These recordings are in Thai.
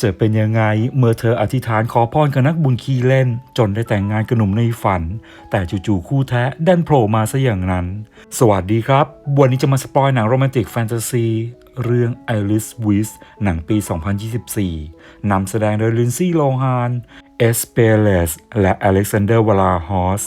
จะเป็นยังไงเมื่อเธออธิษฐานขอพรกับนักบุญขี้เล่น จนได้แต่งงานกับหนุ่มในฝัน แต่จู่ๆคู่แท้ดันโผล่มาซะอย่างนั้น สวัสดีครับ วันนี้จะมาสปอยหนังโรแมนติกแฟนตาซีเรื่อง Alice w i s หนังปี 2024 นำแสดงโดยลินซี่โลฮานเอสเปเลสและอเล็กซานเดอร์วลาฮอส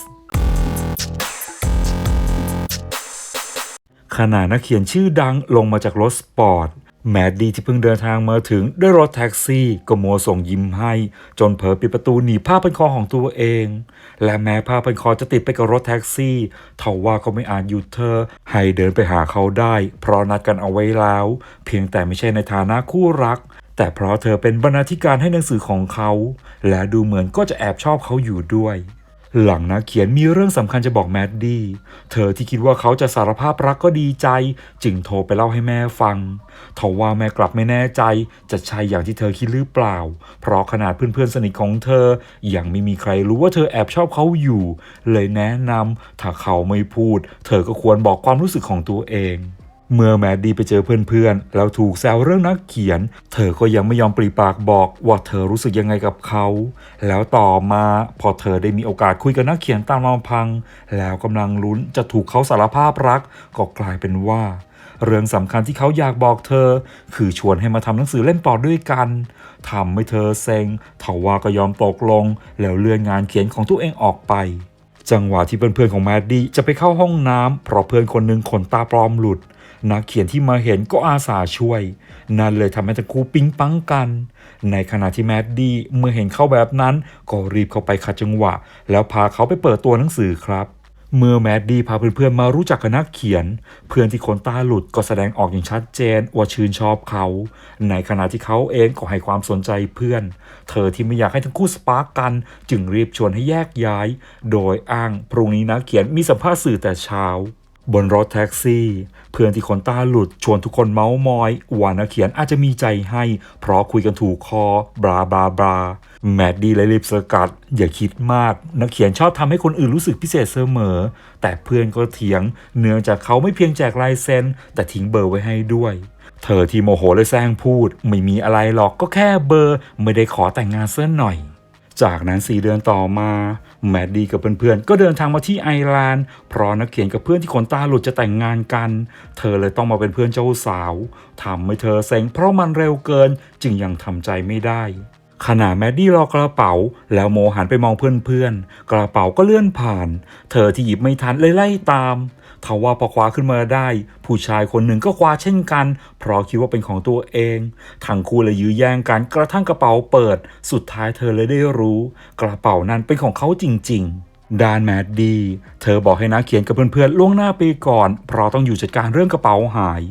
ขณะนักเขียนชื่อดังลงมาจากรถสปอร์ต แมดดี้ที่เพิ่งเดินทางมาถึงด้วยรถแท็กซี่ก็มัวส่งยิ้มให้ จนเผลอปิดประตูหนีผ้าพันคอของตัวเอง และแม้ผ้าพันคอจะติดไปกับรถแท็กซี่เทว่าก็ไม่อาจหยุดเธอ ให้เดินไปหาเขาได้ เพราะนัดกันเอาไว้แล้ว เพียงแต่ไม่ใช่ในฐานะคู่รัก แต่เพราะเธอเป็นบรรณาธิการให้หนังสือของเขา และดูเหมือนก็จะแอบชอบเขาอยู่ด้วย หลังนักเขียนมีเรื่องสำคัญจะบอกแมดดี้ เธอที่คิดว่าเขาจะสารภาพรักก็ดีใจ จึงโทรไปเล่าให้แม่ฟังทว่าแม่กลับไม่แน่ใจ จะใช่อย่างที่เธอคิดหรือเปล่า เพราะขนาดเพื่อนๆสนิทของเธอ ยังไม่มีใครรู้ว่าเธอแอบชอบเขาอยู่ เลยแนะนำถ้าเขาไม่พูด เธอก็ควรบอกความรู้สึกของตัวเอง เมื่อแมดดี้ไปเจอเพื่อนๆ แล้วถูกแซวเรื่องนักเขียน เธอก็ยังไม่ยอมปรีปากบอกว่าเธอรู้สึกยังไงกับเขา แล้วต่อมาพอเธอได้มีโอกาสคุยกับนักเขียนตามลำพัง แล้วกำลังลุ้นจะถูกเขาสารภาพรัก ก็กลายเป็นว่า เรื่องสำคัญที่เขาอยากบอกเธอ คือชวนให้มาทำหนังสือเล่มต่อด้วยกันทำให้เธอเซ็งทว่าก็ยอมตกลง แล้วเลื่อนงานเขียนของตัวเองออกไปจังหวะที่เพื่อนๆของแมดดี้จะไปเข้าห้องน้ำเพราะเพื่อนคนหนึ่งขนตาปลอมหลุด นักเขียนที่มาเห็นก็อาสาช่วย นั่นเลยทำให้ทั้งคู่ปิ๊งปังกัน ในขณะที่แมดดี้เมื่อเห็นเขาแบบนั้น ก็รีบเข้าไปขัดจังหวะ แล้วพาเขาไปเปิดตัวหนังสือครับเมื่อแมดดี้พาเพื่อนๆมารู้จักกับนักเขียน เพื่อนที่คนตาหลุดก็แสดงออกอย่างชัดเจนว่าชื่นชอบเขา ในขณะที่เขาเองก็ให้ความสนใจเพื่อน เธอที่ไม่อยากให้ทั้งคู่สปาร์กกัน จึงรีบชวนให้แยกย้าย โดยอ้างพรุ่งนี้นักเขียนมีสัมภาษณ์สื่อแต่เช้า บนรถแท็กซี่ เพื่อนที่คนตาหลุดชวนทุกคนเมาส์มอยว่านักเขียนอาจจะมีใจให้ เพราะคุยกันถูกคอบราบราบราแมดดี้เลยรีบสกัด อย่าคิดมาก นักเขียนชอบทำให้คนอื่นรู้สึกพิเศษเสมอ แต่เพื่อนก็เถียง เนื่องจากเขาไม่เพียงแจกลายเซ็นแต่ทิ้งเบอร์ไว้ให้ด้วย เธอที่โมโหเลยแซงพูด ไม่มีอะไรหรอกก็แค่เบอร์ ไม่ได้ขอแต่งงานเส้นหน่อย จากนั้นสี่เดือนต่อมา แมดดี้กับเพื่อนๆ ก็เดินทางมาที่ไอร์แลนด์เพราะนักเขียนกับเพื่อนที่ขนตาหลุดจะแต่งงานกัน เธอเลยต้องมาเป็นเพื่อนเจ้าสาวทำให้เธอเซ็งเพราะมันเร็วเกินจึงยังทำใจไม่ได้ ขณะแมดดี้รอกระเป๋า แล้วโมหันไปมองเพื่อนๆ กระเป๋าก็เลื่อนผ่าน เธอที่หยิบไม่ทันเลยไล่ตามทว่าพอคว้าขึ้นมาได้ ผู้ชายคนหนึ่งก็คว้าเช่นกัน เพราะคิดว่าเป็นของตัวเองทั้งคู่เลยยื้อแย่งกันกระทั่งกระเป๋าเปิด สุดท้ายเธอเลยได้รู้ กระเป๋านั้นเป็นของเขาจริง ๆดานแมดดี้เธอบอกให้นักเขียนกับเพื่อนๆล่วงหน้าไปก่อน เพราะต้องอยู่จัดการเรื่องกระเป๋าหาย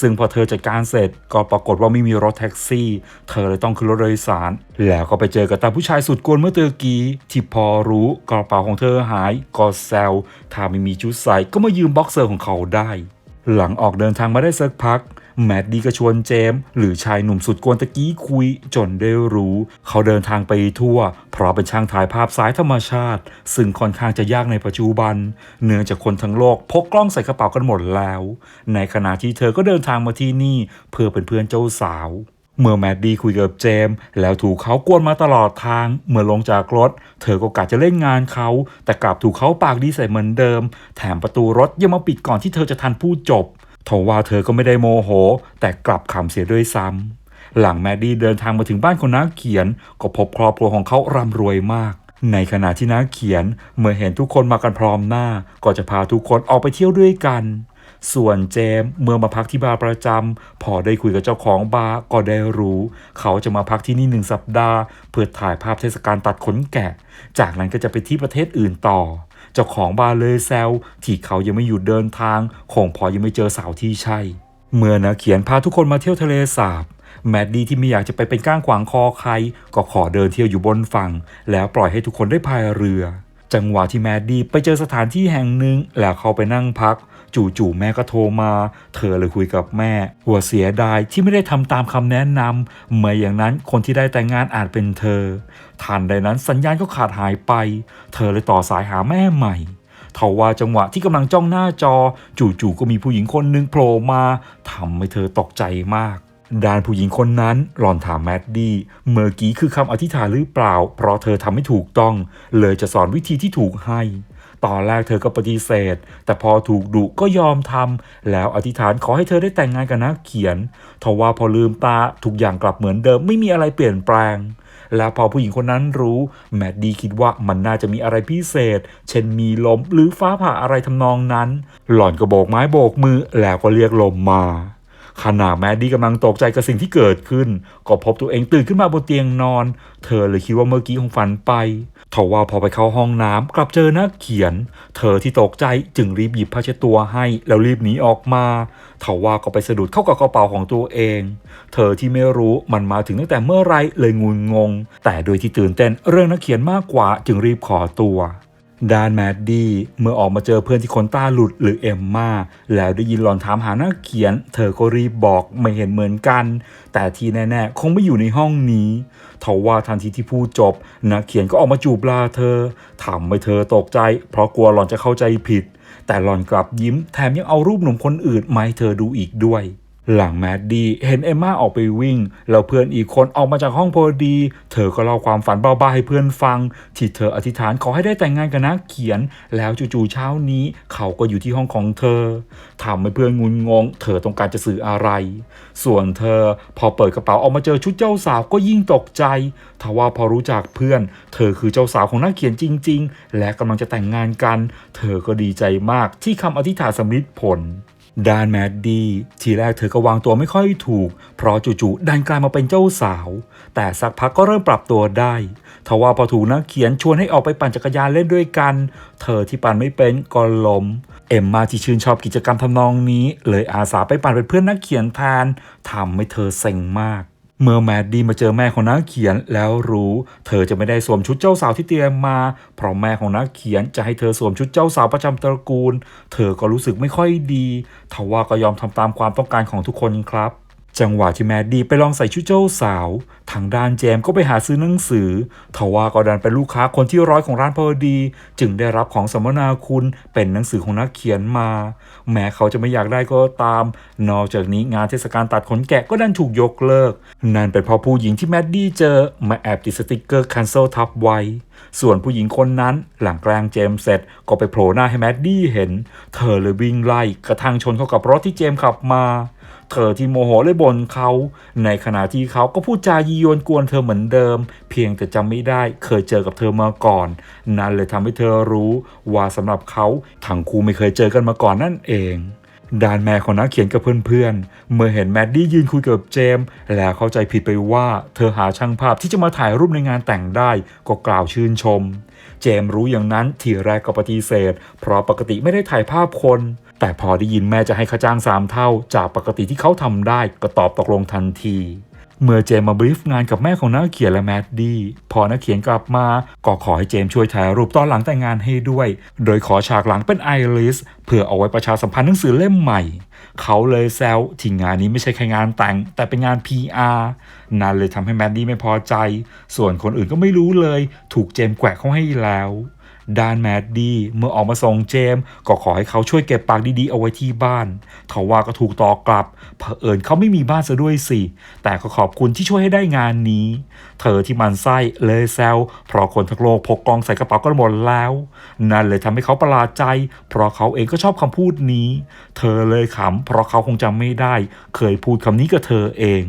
ซึ่งพอเธอจัดการเสร็จก็ปรากฏว่าไม่มีรถแท็กซี่ เธอเลยต้องขึ้นรถโดยสาร แล้วก็ไปเจอกับตาผู้ชายสุดกวนเมื่อเตอกี้ที่พอรู้กระเป๋าของเธอหายก็แซวถ้าไม่มีชุดใส่ก็มายืมบ็อกเซอร์ของเขาได้ หลังออกเดินทางมาได้สักพัก แมดดี้ก็ชวนเจมส์หรือชายหนุ่มสุดกวนตะกี้คุยจนได้รู้ เขาเดินทางไปทั่ว เพราะเป็นช่างถ่ายภาพสายธรรมชาติ ซึ่งค่อนข้างจะยากในปัจจุบัน เนื่องจากคนทั้งโลกพกกล้องใส่กระเป๋ากันหมดแล้ว ในขณะที่เธอก็เดินทางมาที่นี่ เพื่อเป็นเพื่อนเจ้าสาวเมื่อแมดดี้คุยกับเจมส์แล้วถูกเขากวนมาตลอดทาง เมื่อลงจากรถ เธอก็กะจะเล่นงานเขา แต่กลับถูกเขาปากดีใส่เหมือนเดิม แถมประตูรถยังมาปิดก่อนที่เธอจะทันพูดจบ ทว่าเธอก็ไม่ได้โมโห แต่กลับขำเสียด้วยซ้ำหลังแมดดี้เดินทางมาถึงบ้านของนักเขียน ก็พบครอบครัวของเขาร่ำรวยมาก ในขณะที่นักเขียนเมื่อเห็นทุกคนมากันพร้อมหน้า ก็จะพาทุกคนออกไปเที่ยวด้วยกัน ส่วนเจมเมื่อมาพักที่บาร์ประจำพอได้คุยกับเจ้าของบาร์ก็ได้รู้ เขาจะมาพักที่นี่หนึ่งสัปดาห์ เพื่อถ่ายภาพเทศกาลตัดขนแกะ จากนั้นก็จะไปที่ประเทศอื่นต่อ เจ้าของบาร์เลยแซวที่เขายังไม่หยุดเดินทางคงพอยังไม่เจอสาวที่ใช่ เมื่อนะเขียนพาทุกคนมาเที่ยวทะเลสาบแมดดี้ที่ไม่อยากจะไปเป็นก้างขวางคอใคร ก็ขอเดินเที่ยวอยู่บนฝั่ง แล้วปล่อยให้ทุกคนได้พายเรือ จังหวะที่แมดดี้ไปเจอสถานที่แห่งหนึ่งแล้วเขาไปนั่งพัก จู่ๆแม่ก็โทรมา เธอเลยคุยกับแม่ว่าเสียดายที่ไม่ได้ทำตามคำแนะนำเมื่ออย่างนั้นคนที่ได้แต่งงานอาจเป็นเธอทันใดนั้นสัญญาณก็ขาดหายไป เธอเลยต่อสายหาแม่ใหม่ทว่าจังหวะที่กำลังจ้องหน้าจอ จู่ๆก็มีผู้หญิงคนหนึ่งโผล่มาทำให้เธอตกใจมากด้านผู้หญิงคนนั้นหลอนถามแมดดี้เมื่อกี้คือคำอธิษฐานหรือเปล่า เพราะเธอทำไม่ถูกต้อง เลยจะสอนวิธีที่ถูกให้ ตอนแรกเธอก็ปฏิเสธ แต่พอถูกดุก็ยอมทำแล้วอธิษฐานขอให้เธอได้แต่งงานกับนักเขียนทว่าพอลืมตาทุกอย่างกลับเหมือนเดิมไม่มีอะไรเปลี่ยนแปลง แล้วพอผู้หญิงคนนั้นรู้ แมดดี้คิดว่ามันน่าจะมีอะไรพิเศษ เช่นมีลมหรือฟ้าผ่าอะไรทำนองนั้น หล่อนก็โบกไม้โบกมือแล้วก็เรียกลมมาขณะแมดดี้กำลังตกใจกับสิ่งที่เกิดขึ้น ก็พบตัวเองตื่นขึ้นมาบนเตียงนอน เธอเลยคิดว่าเมื่อกี้คงฝันไป ทว่าพอไปเข้าห้องน้ำกลับเจอนักเขียน เธอที่ตกใจจึงรีบหยิบผ้าเช็ดตัวให้ แล้วรีบหนีออกมาทว่าก็ไปสะดุดเข้ากับกระเป๋าของตัวเอง เธอที่ไม่รู้มันมาถึงตั้งแต่เมื่อไรเลยงุนงง แต่โดยที่ตื่นเต้นเรื่องนักเขียนมากกว่าจึงรีบขอตัวดานแมดดี้เมื่อออกมาเจอเพื่อนที่คนตาหลุดหรือเอมมาแล้วได้ยินหลอนถามหานักเขียน เธอก็รีบบอกไม่เห็นเหมือนกัน แต่ที่แน่ๆ คงไม่อยู่ในห้องนี้ ทว่าทันทีที่พูดจบนักเขียนก็ออกมาจูบลาเธอทำให้เธอตกใจ เพราะกลัวหลอนจะเข้าใจผิด แต่หลอนกลับยิ้มแถมยังเอารูปหนุ่มคนอื่นมาให้เธอดูอีกด้วย หลังแมดดี้เห็นเอมมาออกไปวิ่ง แล้วเพื่อนอีกคนออกมาจากห้องพอดี เธอก็เล่าความฝันเบาๆให้เพื่อนฟัง ที่เธออธิษฐานขอให้ได้แต่งงานกับนักเขียน แล้วจู่ๆเช้านี้ เขาก็อยู่ที่ห้องของเธอทำให้เพื่อนงุนงง เธอต้องการจะสื่ออะไร ส่วนเธอพอเปิดกระเป๋าออกมาเจอชุดเจ้าสาวก็ยิ่งตกใจทว่าพอรู้จักเพื่อน เธอคือเจ้าสาวของนักเขียนจริง ๆ และกำลังจะแต่งงานกัน เธอก็ดีใจมากที่คำอธิษฐานสำลิดผล ด้านแมดดี้ทีแรกเธอก็วางตัวไม่ค่อยถูก เพราะจู่ๆดันกลายมาเป็นเจ้าสาว แต่สักพักก็เริ่มปรับตัวได้ทว่าพอถูกนักเขียนชวนให้ออกไปปั่นจักรยานเล่นด้วยกัน เธอที่ปั่นไม่เป็นก็ล้ม เอ็มมาที่ชื่นชอบกิจกรรมทำนองนี้ เลยอาสาไปปั่นเป็นเพื่อนนักเขียนแทนทำให้เธอเซ็งมาก เมื่อแมดดี้มาเจอแม่ของนักเขียนแล้วรู้ เธอจะไม่ได้สวมชุดเจ้าสาวที่เตรียมมา เพราะแม่ของนักเขียนจะให้เธอสวมชุดเจ้าสาวประจำตระกูล เธอก็รู้สึกไม่ค่อยดีทว่าก็ยอมทำตามความต้องการของทุกคนครับ จังหวะที่แมดดี้ไปลองใส่ชุดเจ้าสาว ทางด้านเจมก็ไปหาซื้อหนังสือทว่าก็ดันเป็นลูกค้าคนที่ร้อยของร้านพอดี จึงได้รับของสัมมนาคุณเป็นหนังสือของนักเขียนมา แม้เขาจะไม่อยากได้ก็ตาม นอกจากนี้งานเทศกาลตัดขนแกะก็ดันถูกยกเลิก นั่นเป็นเพราะผู้หญิงที่แมดดี้เจอมาแอบติดสติกเกอร์ cancel ทับไว้ ส่วนผู้หญิงคนนั้นหลังแกล้งเจมเสร็จก็ไปโผล่หน้าให้แมดดี้เห็น เธอเลยวิ่งไล่กระทั่งชนเข้ากับรถที่เจมขับมา เธอที่โมโหเลยบ่นเขา ในขณะที่เขาก็พูดจายียวนกวนเธอเหมือนเดิม เพียงแต่จำไม่ได้เคยเจอกับเธอมาก่อน นั่นเลยทำให้เธอรู้ว่าสำหรับเขาทั้งคู่ไม่เคยเจอกันมาก่อนนั่นเองด้านแม่ของนักเขียนกับเพื่อนๆ เมื่อเห็นแมดดี้ยืนคุยกับเจมส์แล้วเข้าใจผิดไปว่าเธอหาช่างภาพที่จะมาถ่ายรูปในงานแต่งได้ ก็กล่าวชื่นชม เจมส์รู้อย่างนั้นทีแรกก็ปฏิเสธ เพราะปกติไม่ได้ถ่ายภาพคน แต่พอได้ยินแม่จะให้ค่าจ้างสามเท่า จากปกติที่เขาทำได้ก็ตอบตกลงทันที เมื่อเจมมาบรีฟงานกับแม่ของนักเขียนและแมดดี้พอนักเขียนกลับมาก็ขอให้เจมช่วยถ่ายรูปตอนหลังแต่งงานให้ด้วย โดยขอฉากหลังเป็นไอริสเพื่อเอาไว้ประชาสัมพันธ์หนังสือเล่มใหม่ เขาเลยแซวที่งานนี้ไม่ใช่แค่งานแต่ง แต่เป็นงาน PR นั่นเลยทำให้แมดดี้ไม่พอใจ ส่วนคนอื่นก็ไม่รู้เลย ถูกเจมแกวะเขาให้แล้ว ด้านแมดดี้เมื่อออกมาส่งเจมก็ขอให้เขาช่วยเก็บปากดีๆเอาไว้ที่บ้านทว่าก็ถูกต่อกลับ เผอิญเขาไม่มีบ้านซะด้วยสิ แต่ก็ขอบคุณที่ช่วยให้ได้งานนี้ เธอที่มันไส้เลยแซวเพราะคนทั้งโลกพกกองใส่กระเป๋ากันหมดแล้ว นั่นเลยทำให้เขาประหลาดใจ เพราะเขาเองก็ชอบคำพูดนี้ เธอเลยขำเพราะเขาคงจำไม่ได้ เคยพูดคำนี้กับเธอเอง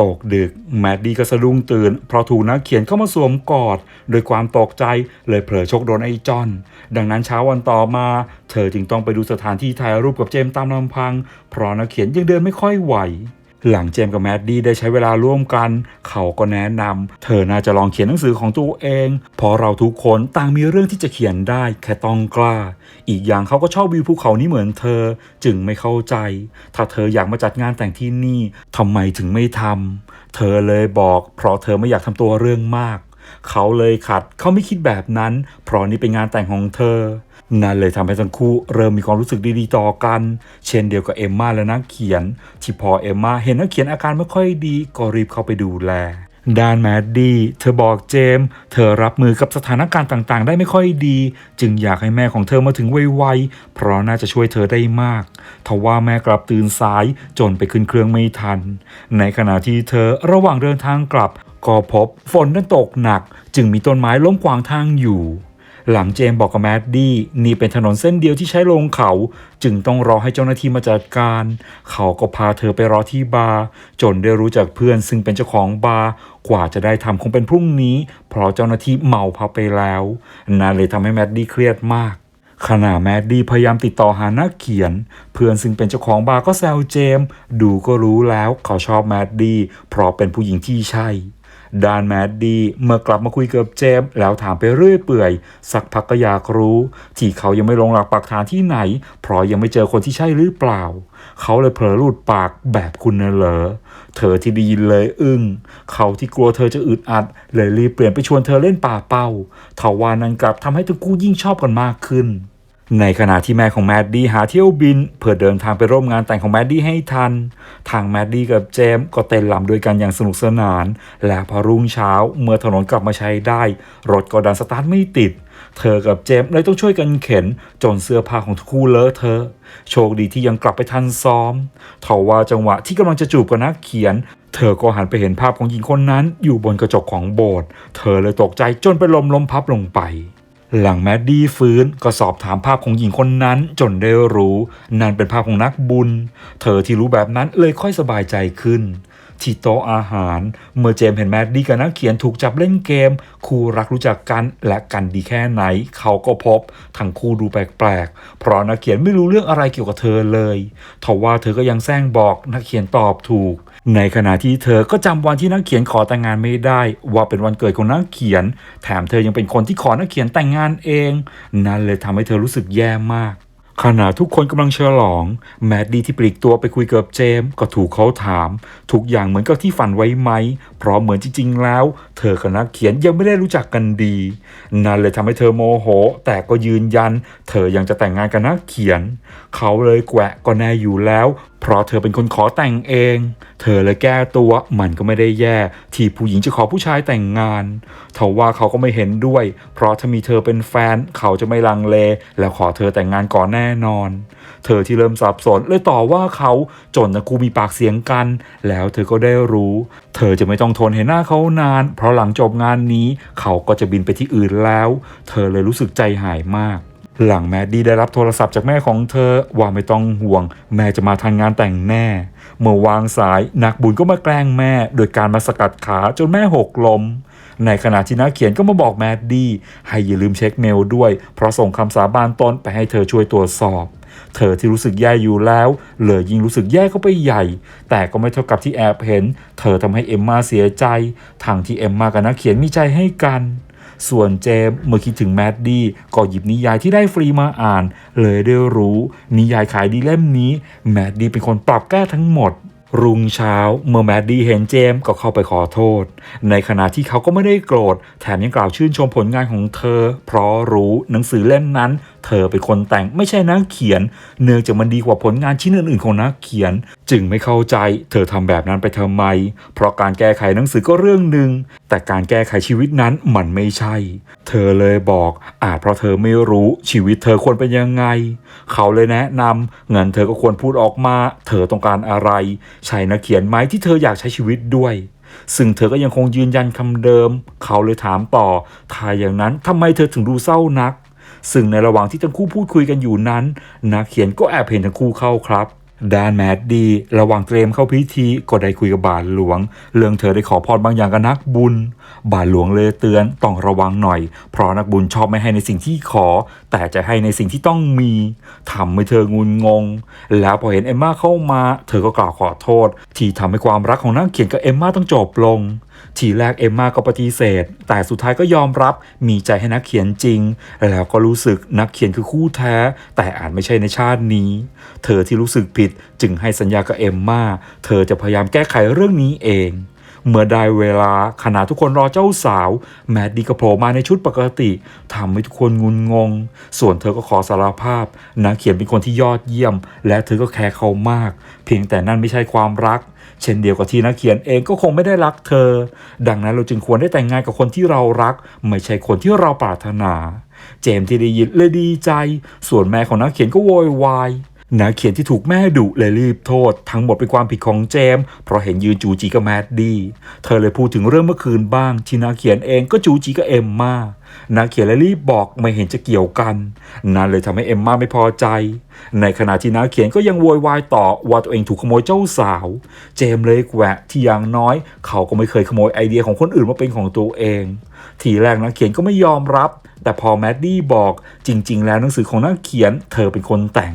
ตกดึก แมดดี้ก็สะดุ้งตื่น เพราะถูกนักเขียนเข้ามาสวมกอดโดยความตกใจเลยเผลอชกโดนไอ้จอน ดังนั้นเช้าวันต่อมา เธอจึงต้องไปดูสถานที่ถ่ายรูปกับเจมส์ตามลำพัง เพราะนักเขียนยังเดินไม่ค่อยไหวหลังเจมส์กับแมดดี้ได้ใช้เวลาร่วมกัน เขาก็แนะนำเธอน่าจะลองเขียนหนังสือของตัวเอง เพราะเราทุกคนต่างมีเรื่องที่จะเขียนได้แค่ต้องกล้า อีกอย่างเขาก็ชอบวิวภูเขานี้เหมือนเธอ จึงไม่เข้าใจ ถ้าเธออยากมาจัดงานแต่งที่นี่ทำไมถึงไม่ทำเธอเลยบอก เพราะเธอไม่อยากทำตัวเรื่องมาก เขาเลยขัดเขาไม่คิดแบบนั้น เพราะนี่เป็นงานแต่งของเธอนั่นเลยทำให้ทั้งคู่เริ่มมีความรู้สึกดีๆต่อกัน เช่นเดียวกับเอมมาและนักเขียน ที่พอเอมมาเห็นนักเขียนอาการไม่ค่อยดีก็รีบเข้าไปดูแล ด้านแมดดี้เธอบอกเจมส์เธอรับมือกับสถานการณ์ต่างๆ ได้ไม่ค่อยดี จึงอยากให้แม่ของเธอมาถึงไวๆ เพราะน่าจะช่วยเธอได้มาก ทว่าแม่กลับตื่นสายจนไปขึ้นเครื่องไม่ทัน ในขณะที่เธอระหว่างเดินทางกลับ ก็พบฝนนั้นตกหนัก จึงมีต้นไม้ล้มขวางทางอยู่ หลังเจมบอกกับแมดดี้นี่เป็นถนนเส้นเดียวที่ใช้ลงเขา จึงต้องรอให้เจ้าหน้าที่มาจัดการ เขาก็พาเธอไปรอที่บาร์จนได้รู้จักเพื่อนซึ่งเป็นเจ้าของบาร์กว่าจะได้ทำคงเป็นพรุ่งนี้ เพราะเจ้าหน้าที่เมาพาไปแล้วนั่นเลยทำให้แมดดี้เครียดมากขณะแมดดี้พยายามติดต่อหานักเขียน เพื่อนซึ่งเป็นเจ้าของบาร์ก็แซวเจม ดูก็รู้แล้วเขาชอบแมดดี้เพราะเป็นผู้หญิงที่ใช่ ดานแมดดีเมื่อกลับมาคุยกับเจมแล้วถามไปเรื่อยเปื่อย สักพักก็อยากรู้ ที่เขายังไม่ลงหลักปักฐานที่ไหน เพราะยังไม่เจอคนที่ใช่หรือเปล่า เขาเลยเผลอหลุดปากแบบคุณน่ะเหรอเธอที่ไดีเลยอึ้งเขาที่กลัวเธอจะอึดอัด เลยรีบเปลี่ยนไปชวนเธอเล่นป่าเป้าทว่านั้นกลับทำให้ทั้งคู่ยิ่งชอบกันมากขึ้น ในขณะที่แม่ของแมดดี้หาเที่ยวบิน เพื่อเดินทางไปร่วมงานแต่งของแมดดี้ให้ทัน ทางแมดดี้กับเจมก็เต้นรำด้วยกันอย่างสนุกสนาน และพอรุ่งเช้าเมื่อถนนกลับมาใช้ได้ รถก็ดันสตาร์ทไม่ติด เธอกับเจมเลยต้องช่วยกันเข็น จนเสื้อผ้าของทั้งคู่เลอะเทอโชคดีที่ยังกลับไปทันซ้อมทว่าจังหวะที่กำลังจะจูบกับนักเขียน เธอก็หันไปเห็นภาพของหญิงคนนั้น อยู่บนกระจกของโบสถ์เธอเลยตกใจจนไปนลมล้มพับลงไป หลังแมดดี้ฟื้นก็สอบถามภาพของหญิงคนนั้นจนได้รู้นั่นเป็นภาพของนักบุญ เธอที่รู้แบบนั้นเลยค่อยสบายใจขึ้น ที่โต๊ะอาหาร เมื่อเจมเห็นแมดดี้กับนักเขียนถูกจับเล่นเกม คู่รักรู้จักกันและกันดีแค่ไหน เขาก็พบทั้งคู่ดูแปลกๆ เพราะนักเขียนไม่รู้เรื่องอะไรเกี่ยวกับเธอเลยทว่าเธอก็ยังแซงบอกนักเขียนตอบถูก ในขณะที่เธอก็จำวันที่นักเขียนขอแต่งงานไม่ได้ ว่าเป็นวันเกิดของนักเขียน แถมเธอยังเป็นคนที่ขอนักเขียนแต่งงานเอง นั่นเลยทำให้เธอรู้สึกแย่มากขณะทุกคนกำลังเฉลอง แมดดี้ที่ปลีกตัวไปคุยกับเจมส์ก็ถูกเขาถาม ทุกอย่างเหมือนกับที่ฝันไว้ไหม เพราะเหมือนจริง ๆ แล้ว เธอกับนักเขียนยังไม่ได้รู้จักกันดี นั่นเลยทำให้เธอโมโห แต่ก็ยืนยัน เธอยังจะแต่งงานกับนักเขียน เขาเลยแกวะก็แน่อยู่แล้ว เพราะเธอเป็นคนขอแต่งเอง เธอเลยแก้ตัวมันก็ไม่ได้แย่ ที่ผู้หญิงจะขอผู้ชายแต่งงานทว่าเขาก็ไม่เห็นด้วย เพราะถ้ามีเธอเป็นแฟนเขาจะไม่ลังเล แล้วขอเธอแต่งงานก่อนแน่นอน เธอที่เริ่มสับสนเลยต่อว่าเขาจนนะกูมีปากเสียงกัน แล้วเธอก็ได้รู้ เธอจะไม่ต้องทนเห็นหน้าเขานาน เพราะหลังจบงานนี้ เขาก็จะบินไปที่อื่นแล้ว เธอเลยรู้สึกใจหายมาก หลังแมดดี้ได้รับโทรศัพท์จากแม่ของเธอว่าไม่ต้องห่วง แม่จะมาทานงานแต่งแน่ เมื่อวางสายนักบุญก็มาแกล้งแม่ โดยการมาสกัดขาจนแม่หกล้มในขณะที่นักเขียนก็มาบอกแมดดี้ให้อย่าลืมเช็คเมลด้วย เพราะส่งคำสาบานตนไปให้เธอช่วยตรวจสอบ เธอที่รู้สึกแย่อยู่แล้วเลยยิ่งรู้สึกแย่เข้าไปใหญ่ แต่ก็ไม่เท่ากับที่แอบเห็น เธอทำให้เอ็มมาเสียใจทางที่เอ็มมากับนักเขียนมีใจให้กัน ส่วนเจมเมื่อคิดถึงแมดดี้ก็หยิบนิยายที่ได้ฟรีมาอ่าน เลยได้รู้นิยายขายดีเล่มนี้ แมดดี้เป็นคนปรับแก้ทั้งหมดรุ่งเช้าเมื่อแมดดี้เห็นเจมก็เข้าไปขอโทษ ในขณะที่เขาก็ไม่ได้โกรธ แถมยังกล่าวชื่นชมผลงานของเธอ เพราะรู้หนังสือเล่มนั้น เธอเป็นคนแต่งไม่ใช่นักเขียน เนื่องจากมันดีกว่าผลงานชิ้นอื่นๆของนักเขียน จึงไม่เข้าใจ เธอทำแบบนั้นไปทำไม เพราะการแก้ไขหนังสือก็เรื่องหนึ่งแต่การแก้ไขชีวิตนั้นมันไม่ใช่ เธอเลยบอกอาจเพราะเธอไม่รู้ชีวิตเธอควรเป็นยังไง เขาเลยแนะนำงั้นเธอก็ควรพูดออกมา เธอต้องการอะไร ใช่นักเขียนไหมที่เธออยากใช้ชีวิตด้วยซึ่งเธอก็ยังคงยืนยันคำเดิม เขาเลยถามต่อถ้าอย่างนั้นทำไมเธอถึงดูเศร้านัก ซึ่งในระหว่างที่ทั้งคู่พูดคุยกันอยู่นั้น นักเขียนก็แอบเห็นทั้งคู่เข้าครับด้านแมดดีระหว่างเตรียมเข้าพิธีก็ได้คุยกับบาทหลวง เรื่องเธอได้ขอพรบางอย่างกับนักบุญ บาทหลวงเลยเตือนต้องระวังหน่อย เพราะนักบุญชอบไม่ให้ในสิ่งที่ขอ แต่จะให้ในสิ่งที่ต้องมีทำให้เธองุนงง แล้วพอเห็นเอมมาเข้ามา เธอก็กล่าวขอโทษ ที่ทำให้ความรักของนักเขียนกับเอมมาต้องจบลง ทีแรกเอมมาก็ปฏิเสธ แต่สุดท้ายก็ยอมรับมีใจให้นักเขียนจริง แล้วก็รู้สึกนักเขียนคือคู่แท้ แต่อาจไม่ใช่ในชาตินี้ เธอที่รู้สึกผิดจึงให้สัญญากับเอมมาเธอจะพยายามแก้ไขเรื่องนี้เองเมื่อได้เวลาขณะทุกคนรอเจ้าสาว แมดดี้ก็โผล่มาในชุดปกติทำให้ทุกคนงุนงง ส่วนเธอก็ขอสารภาพนักเขียนเป็นคนที่ยอดเยี่ยม และเธอก็แคร์เขามาก เพียงแต่นั่นไม่ใช่ความรัก เช่นเดียวกับที่นักเขียนเองก็คงไม่ได้รักเธอ ดังนั้นเราจึงควรได้แต่งงานกับคนที่เรารัก ไม่ใช่คนที่เราปรารถนา เจมส์ที่ได้ยินเลยดีใจ ส่วนแม่ของนักเขียนก็โวยวาย นักเขียนที่ถูกแม่ดุเลยรีบโทษ ทั้งหมดเป็นความผิดของเจม เพราะเห็นยืนจูจีกับแมดดี้เธอเลยพูดถึงเรื่องเมื่อคืนบ้างที่นักเขียนเองก็จูจีกับเอมมานักเขียนเลยรีบบอกไม่เห็นจะเกี่ยวกัน นั่นเลยทำให้เอมมาไม่พอใจ ในขณะที่นักเขียนก็ยังโวยวายต่อว่าตัวเองถูกขโมยเจ้าสาว เจมเลยแหวะที่อย่างน้อย เขาก็ไม่เคยขโมยไอเดียของคนอื่นมาเป็นของตัวเอง ทีแรกนักเขียนก็ไม่ยอมรับ แต่พอแมดดี้บอกจริง ๆ แล้วหนังสือของนักเขียน เธอเป็นคนแต่ง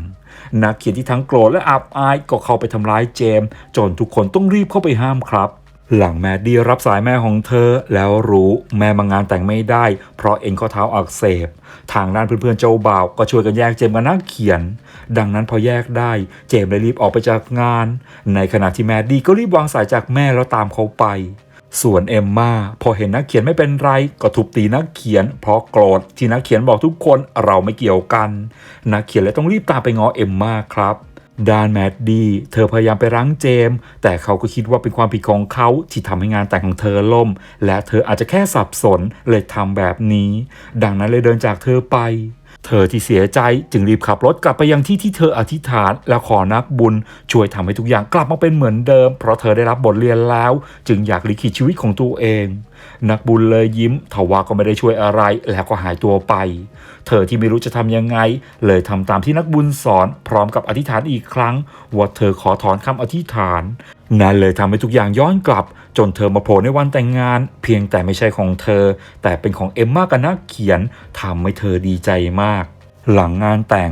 นักเขียนที่ทั้งโกรธและอับอายก็เข้าไปทำร้ายเจมส์จนทุกคนต้องรีบเข้าไปห้ามครับ หลังแมดดี้รับสายแม่ของเธอ แล้วรู้แม่มางานแต่งไม่ได้ เพราะเอ็นข้อเท้าอักเสบ ทางด้านเพื่อนๆเจ้าบ่าวก็ช่วยกันแยกเจมกับนักเขียน ดังนั้นพอแยกได้เจมเลยรีบออกไปจากงาน ในขณะที่แมดดี้ก็รีบวางสายจากแม่แล้วตามเขาไป ส่วนเอมมาพอเห็นนักเขียนไม่เป็นไรก็ทุบตีนักเขียน เพราะโกรธที่นักเขียนบอกทุกคนเราไม่เกี่ยวกัน นักเขียนเลยต้องรีบตามไปง้อเอมมาครับดานแมดดี้เธอพยายามไปรั้งเจมส์แต่เขาก็คิดว่าเป็นความผิดของเขาที่ทำให้งานแต่งของเธอล่ม และเธออาจจะแค่สับสนเลยทำแบบนี้ ดังนั้นเลยเดินจากเธอไป เธอที่เสียใจจึงรีบขับรถกลับไปยังที่ที่เธออธิษฐาน และขอนักบุญช่วยทำให้ทุกอย่างกลับมาเป็นเหมือนเดิม เพราะเธอได้รับบทเรียนแล้ว จึงอยากลิขิตชีวิตของตัวเอง นักบุญเลยยิ้มทว่าก็ไม่ได้ช่วยอะไรแล้วก็หายตัวไป เธอที่ไม่รู้จะทำยังไง เลยทำตามที่นักบุญสอนพร้อมกับอธิษฐานอีกครั้ง ว่าเธอขอถอนคำอธิษฐานนั่นเลยทำให้ทุกอย่างย้อนกลับ จนเธอมาโผล่ในวันแต่งงาน เพียงแต่ไม่ใช่ของเธอ แต่เป็นของเอ็มมากับนักเขียนทำให้เธอดีใจมาก หลังงานแต่ง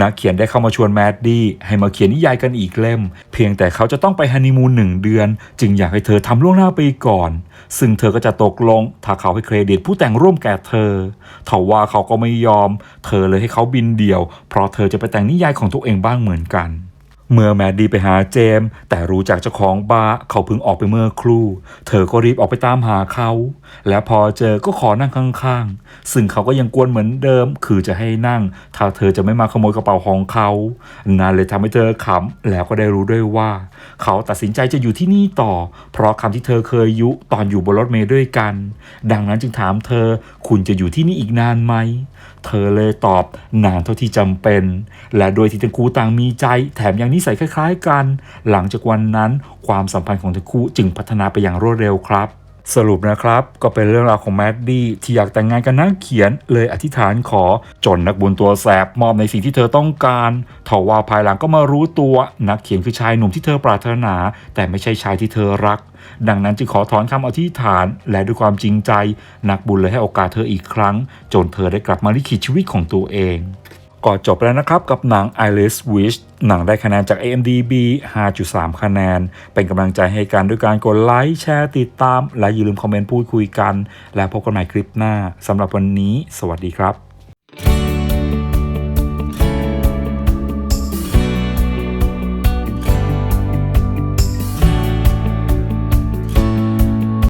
นักเขียนได้เข้ามาชวนแมดดี้ให้มาเขียนนิยายกันอีกเล่ม เพียงแต่เขาจะต้องไปฮันนีมูนหนึ่งเดือน จึงอยากให้เธอทำล่วงหน้าไปก่อน ซึ่งเธอก็จะตกลง ถ้าเขาให้เครดิตผู้แต่งร่วมแก่เธอทว่าเขาก็ไม่ยอม เธอเลยให้เขาบินเดี่ยว เพราะเธอจะไปแต่งนิยายของตัวเองบ้างเหมือนกัน เมื่อแมดดี้ไปหาเจมส์แต่รู้จากเจ้าของบาร์เขาเพิ่งออกไปเมื่อครู่ เธอก็รีบออกไปตามหาเขา และพอเจอก็ขอนั่งข้างๆ ซึ่งเขาก็ยังกวนเหมือนเดิม คือจะให้นั่ง ถ้าเธอจะไม่มาขโมยกระเป๋าของเขานั่นเลยทำให้เธอขำแล้วก็ได้รู้ด้วยว่า เขาตัดสินใจจะอยู่ที่นี่ต่อ เพราะคำที่เธอเคยยุตอนอยู่บนรถเมล์ด้วยกัน ดังนั้นจึงถามเธอคุณจะอยู่ที่นี่อีกนานไหมเธอเลยตอบนานเท่าที่จำเป็น และโดยที่ทั้งคู่ต่างมีใจ แถมยังนิสัยคล้าย ๆ กัน หลังจากวันนั้น ความสัมพันธ์ของทั้งคู่จึงพัฒนาไปอย่างรวดเร็วครับ สรุปนะครับ ก็เป็นเรื่องราวของแมดดี้ที่อยากแต่งงานกับนักเขียน เลยอธิษฐานขอจนนักบุญตัวแสบมอบในสิ่งที่เธอต้องการทว่าภายหลังก็มารู้ตัวนักเขียนคือชายหนุ่มที่เธอปรารถนา แต่ไม่ใช่ชายที่เธอรัก ดังนั้นจึงขอถอนคำอธิษฐาน และด้วยความจริงใจ นักบุญเลยให้โอกาสเธออีกครั้ง จนเธอได้กลับมาลิขิตชีวิตของตัวเอง ก็จบแล้วนะครับกับหนัง I l i s Wish หนังได้คะแนนจาก AMDB 5.3 คะแนน เป็นกำลังใจให้กันด้วยการกดไลค์แชร์ติดตาม และอย่าลืมคอมเมนต์พูดคุยกัน และพบกันใหม่คลิปหน้าสำหรับวันนี้ สวัสดีครับ